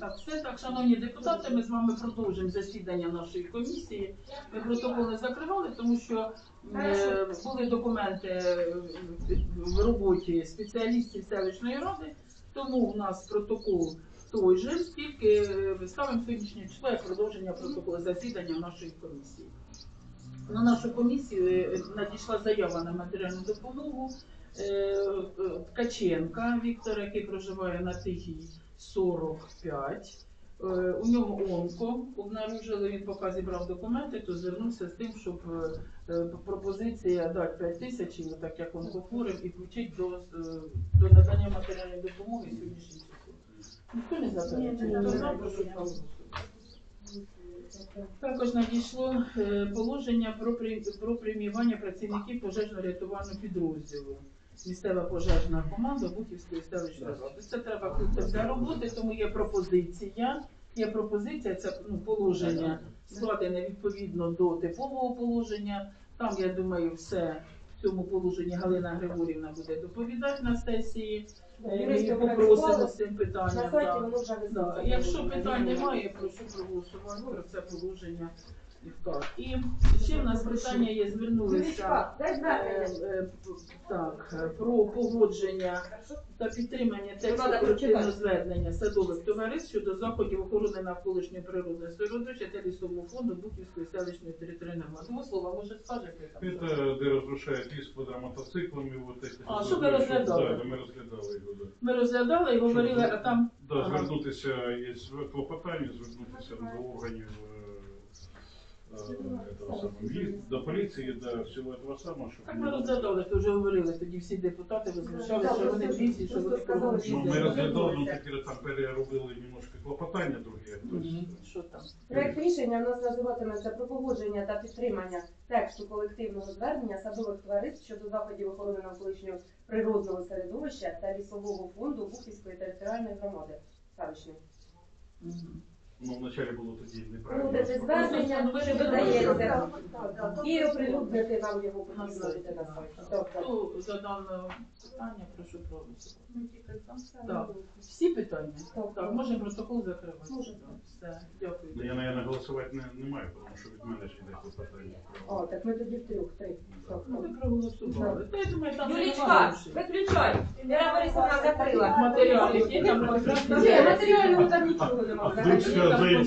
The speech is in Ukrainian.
Так, все так, шановні депутати, ми з вами продовжимо засідання нашої комісії. Ми протокол не закривали, тому що е, були документи е, в роботі спеціалістів селищної ради, тому в нас протокол той же, тільки е, ставимо сьогоднішнє число як продовження протоколу засідання нашої комісії. На нашу комісію е, надійшла заява на матеріальну допомогу е, е, Ткаченка Віктора, який проживає на Тихій 45. Е, У нього онко обнаружили, він поки зібрав документи, то звернувся з тим, щоб пропозиція дати 5 тисяч, так як онкохворим, і включити до, до надання матеріальної допомоги сьогоднішній часу. Ніхто не заперечує, хто прошу. Також надійшло е, положення про, при- преміювання працівників пожежно-рятувального підрозділу. Місцева пожежна команда Бухівської селищної ради. Це треба хлопцям для роботи, тому є пропозиція. Є пропозиція, це ну, положення складене відповідно до типового положення. Там, я думаю, все в цьому положенні Галина Григорівна буде доповідати на сесії. Е, Ми її попросимо з цим питанням. да. Да. Якщо питань немає, прошу проголосувати про це положення. І ще в нас питання є, звернулися е, е, так, про погодження та підтримання тексту колективного звернення садових товариств щодо заходів охорони навколишнього природного середовища та лісового фонду Буківської селищної територіальної громади. Слова, може скажете? там? Это где разрушают лес квадромотоциклами, вот эти. А, що ви розглядали? Да, ми розглядали його, да. Ми розглядали і говорили, а там Да, Ага. звернутися є клопотання, звернутися до органів этого самого, і до поліції, до всього этого самого, щоб так ми розглядали, то вже говорили тоді всі депутати Так, що вони просто- бісі, що вони кругом Ну, ми розглядали, ну тепер там переробили немножко клопотання друге. Мгм. Що там? Проект рішення у нас називатиметься про погодження та підтримання тексту колективного звернення садових товариств щодо заходів охорони навколишнього природного середовища та лісового фонду Бухівської територіальної громади. Селищної. Мгм. Ну, вначалі було тоді Ну, неправильно. де це звернення, що додається. І оприлюднити нам його потрібно на так. сайті. Хто за дане питання, прошу проголосувати. Так. Всі питання? Так. Так, можемо протокол закривати. Все, дякую. Ну, Я, наверное, голосувати не, не маю, тому що від мене ж йде клопотання. О, так ми тоді трьох, три. Так, Ну, ви проголосували. Та я думаю, там Юлічка, виключай. Віра Борисовна закрила. Матеріалів є там Ні, матеріального там нічого немає. А вдруг Там за